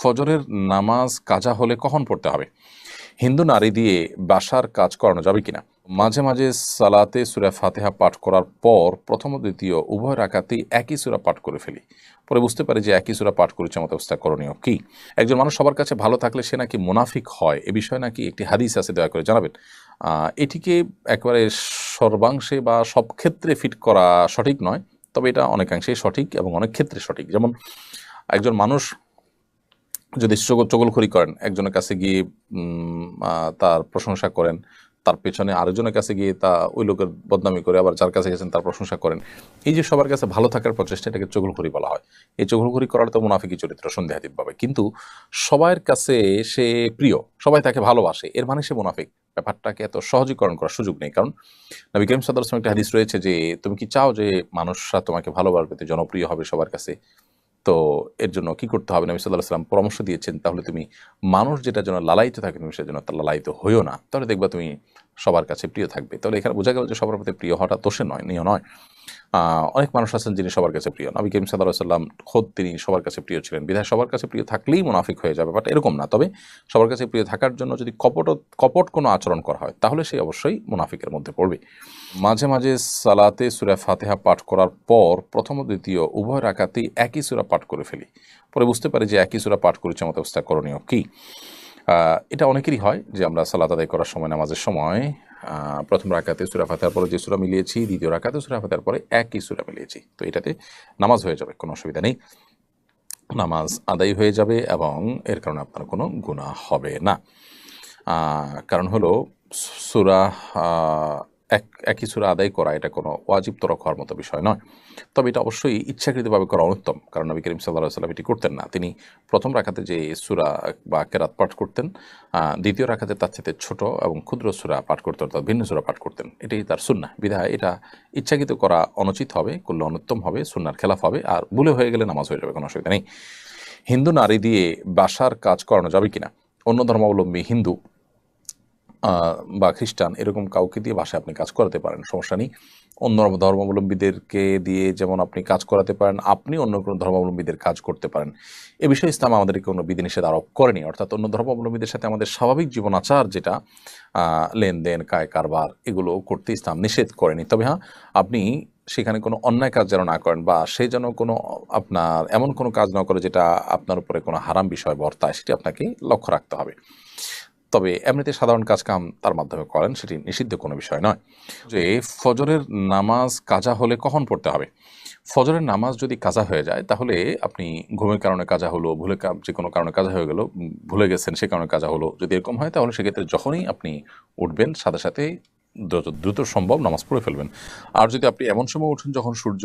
ফজরের নামাজ কাজা হলে কখন পড়তে হবে? হিন্দু নারী দিয়ে বাসার কাজ করানো যাবে কিনা? মাঝে মাঝে সালাতে সুরা ফাতেহা পাঠ করার পর প্রথম দ্বিতীয় উভয় রাখাতেই একই সুরা পাঠ করে ফেলি। পরে বুঝতে পারি যে একই সুরা পাঠ করেছে মতো অবস্থা করণীয় কি? একজন মানুষ সবার কাছে ভালো থাকলে সে নাকি মুনাফিক হয়, এ বিষয়ে নাকি একটি হাদিস আছে, দয়া করে জানাবেন। এটিকে একবারে সর্বাংশে বা সব ক্ষেত্রে ফিট করা সঠিক নয়, তবে এটা অনেকাংশেই সঠিক এবং অনেক ক্ষেত্রে সঠিক। যেমন একজন মানুষ যদি চগল, চগলখড়ি করেন, একজনের কাছে গিয়ে তার প্রশংসা করেন, তার পেছনে আরেকজনের কাছে গিয়ে তা ওই লোকের বদনামি করে আবার যার কাছে গেছেন তার প্রশংসা করেন। এই যে সবার কাছে ভালো থাকার প্রচেষ্টা, এটাকে চগলখড়ি বলা হয়। এই চগলখড়ি করার তো মুনাফিকি চরিত্র সন্দেহাতীত পাবে কিন্তু সবার কাছে সে প্রিয়, সবাই তাকে ভালোবাসে, এর মানে সে মুনাফিক। ব্যাপারটাকে এত সহজীকরণ করার সুযোগ নেই। কারণ নবী করিম সাদার একটা হাদিস রয়েছে যে, তুমি কি চাও যে মানুষরা তোমাকে ভালোবাসবে জনপ্রিয় হবে সবার কাছে? তো এর জন্য কি করতে হবে? নবী সাল্লাহ সাল্লাম পরামর্শ দিয়েছেন, তাহলে তুমি মানুষ যেটা যেন লালায়িত থাকে, তুমি সেজন্য তার লালায়িত হইও না। তাহলে দেখবা তুমি সবার কাছে প্রিয় থাকবে। তাহলে এখানে বোঝা গেল যে সবার প্রতি প্রিয় হওয়াটা দোষে নয়, নিয় নয়। অনেক মানুষ আছেন যিনি সবার কাছে প্রিয়। নবী করিম সাল্লাম, খোদ তিনি সবার কাছে প্রিয় ছিলেন। বিধায় সবার কাছে প্রিয় থাকলেই মুনাফিক হয়ে যাবে, বাট এরকম না। তবে সবার কাছে প্রিয় থাকার জন্য যদি কপট কপট কোনো আচরণ করা হয়, তাহলে সে অবশ্যই মুনাফিকের মধ্যে পড়বে। মাঝে মাঝে সালাতে সুরা ফাতেহা পাঠ করার পর প্রথম দ্বিতীয় উভয় রাখাতেই একই সুরা পাঠ করে ফেলি। পরে বুঝতে পারি যে একই সুরা পাঠ করেছে মতো অবস্থা করণীয় কি। এটা অনেকেরই হয় যে আমরা সালাত আদায় করার সময়, নামাজের সময় প্রথম রাখাতে সুরা ফাতার পরে যে সুরা মিলিয়েছি, দ্বিতীয় রাখাতে সুরা ফাতার পরে একই সুরা মিলিয়েছি। তো এটাতে নামাজ হয়ে যাবে, কোনো অসুবিধা নেই। নামাজ আদায় হয়ে যাবে এবং এর কারণে আপনার কোনো গুণা হবে না। কারণ হলো সুরা এক, একই সুরা আদায় করা এটা কোনো ওয়াজিব তরক হওয়ার মতো বিষয় নয়। তবে এটা অবশ্যই ইচ্ছাকৃতভাবে করা অনুত্তম, কারণ নবী করিম সাল্লাহ সাল্লাম এটি করতেন না। তিনি প্রথম রাখাতে যে সুরা বা কেরাত পাঠ করতেন দ্বিতীয় রাখাতে তার সাথে ছোট এবং ক্ষুদ্র সুরা পাঠ করতেন, অর্থাৎ ভিন্ন সুরা পাঠ করতেন। এটাই তার সুন্না বিধায় এটা ইচ্ছাকৃত করা অনুচিত হবে, করলে অনুত্তম হবে সুন্নার খেলাফ হবে, আর ভুলে হয়ে গেলে নামাজ হয়ে যাবে, কোনো অসুবিধা নেই। হিন্দু নারী দিয়ে বাসার কাজ করানো যাবে কিনা? অন্য ধর্মাবলম্বী হিন্দু বা খ্রিস্টান, এরকম কাউকে দিয়ে বাসায় আপনি কাজ করাতে পারেন, সমস্যা নেই। অন্য ধর্মাবলম্বীদেরকে দিয়ে যেমন আপনি কাজ করাতে পারেন, আপনি অন্য কোনো ধর্মাবলম্বীদের কাজ করতে পারেন। এ বিষয়ে ইসলাম আমাদেরকে কোনো বিধিনিষেধ আরোপ করেনি, অর্থাৎ অন্য ধর্মাবলম্বীদের সাথে আমাদের স্বাভাবিক জীবন আচার যেটা লেনদেন কায় কারবার এগুলো করতে ইসলাম নিষেধ করেনি। তবে হ্যাঁ আপনি সেখানে কোনো অন্যায় কাজ যেন না করেন বা সে যেন কোনো আপনার এমন কোনো কাজ না করে যেটা আপনার উপরে কোনো হারাম বিষয় বর্তায়, সেটি আপনাকে লক্ষ্য রাখতে হবে। তবে এমনিতে সাধারণ কাজ কাম তার মাধ্যমে করেন, সেটি নিষিদ্ধ কোনো বিষয় নয়। যে ফজরের নামাজ কাজা হলে কখন পড়তে হবে? ফজরের নামাজ যদি কাজা হয়ে যায়, তাহলে আপনি ঘুমের কারণে কাজা হলো, ভুলে যে কোনো কারণে কাজা হয়ে গেল ভুলে গেছেন সে কারণে কাজা হলো, যদি এরকম হয়, তাহলে সেক্ষেত্রে যখনই আপনি উঠবেন, সাথে সাথে দ্রুত সম্ভব নামাজ পড়ে ফেলবেন। আর যদি আপনি এমন সময় উঠেন যখন সূর্য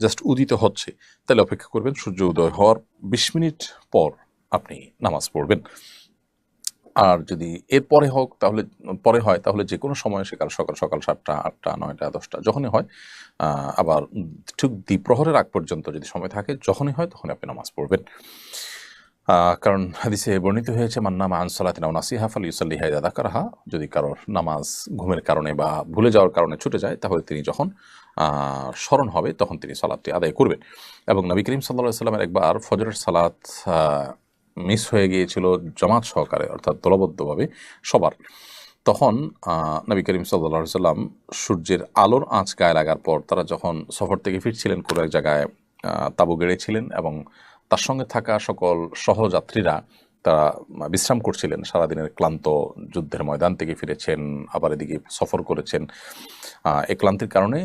জাস্ট উদিত হচ্ছে, তাহলে অপেক্ষা করবেন সূর্য উদয় হওয়ার বিশ মিনিট পর আপনি নামাজ পড়বেন। আর যদি এর পরে হোক, তাহলে, পরে হয়, তাহলে যে কোনো সময় সে কাল সকাল সকাল সাতটা, আটটা, নয়টা, দশটা, যখনই হয় আবার ঠিক দ্বিপ্রহরের আগ পর্যন্ত যদি সময় থাকে, যখনই হয় তখন আপনি নামাজ পড়বেন। কারণ হাদিসে বর্ণিত হয়েছে মান্না মান সালাতিনা নাসিহা ফাল ইউসাল্লি দাদা কারাহা যদি কারোর নামাজ ঘুমের কারণে বা ভুলে যাওয়ার কারণে ছুটে যায়, তাহলে তিনি যখন স্মরণ হবে, তখন তিনি সালাদটি আদায় করবেন। এবং নবী করিম সাল্লাহ সাল্লামের একবার ফজরের সালাত মিস হয়ে গিয়েছিল জমাত সহকারে, অর্থাৎ দলবদ্ধভাবে সবার। তখন নবী করিম সাল্লা সাল্লাম সূর্যের আলোর আঁচ গায়ে লাগার পর তারা যখন সফর থেকে ফিরছিলেন, কোনো এক জায়গায় তাঁবু গেড়েছিলেন এবং তার সঙ্গে থাকা সকল সহযাত্রীরা তারা বিশ্রাম করছিলেন। সারাদিনের ক্লান্ত যুদ্ধের ময়দান থেকে ফিরেছেন, আবার এদিকে সফর করেছেন। এই ক্লান্তির কারণে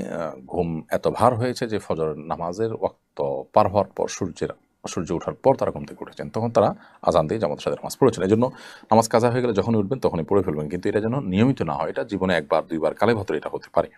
ঘুম এত ভার হয়েছে যে ফজর নামাজের ওক্ত পার হওয়ার পর সূর্যের সূর্য ওঠার পর তারা ঘুম থেকে উঠেছেন। তখন তারা আজান দিয়ে জামাতের সাথে নামাজ পড়েছেন। এই জন্য নামাজ কাজা হয়ে গেলে যখনই উঠবেন তখনই পড়ে ফেলবেন। কিন্তু এটা যেন নিয়মিত না হয়, এটা জীবনে একবার, দুইবার কালে ভাতর এটা হতে পারে।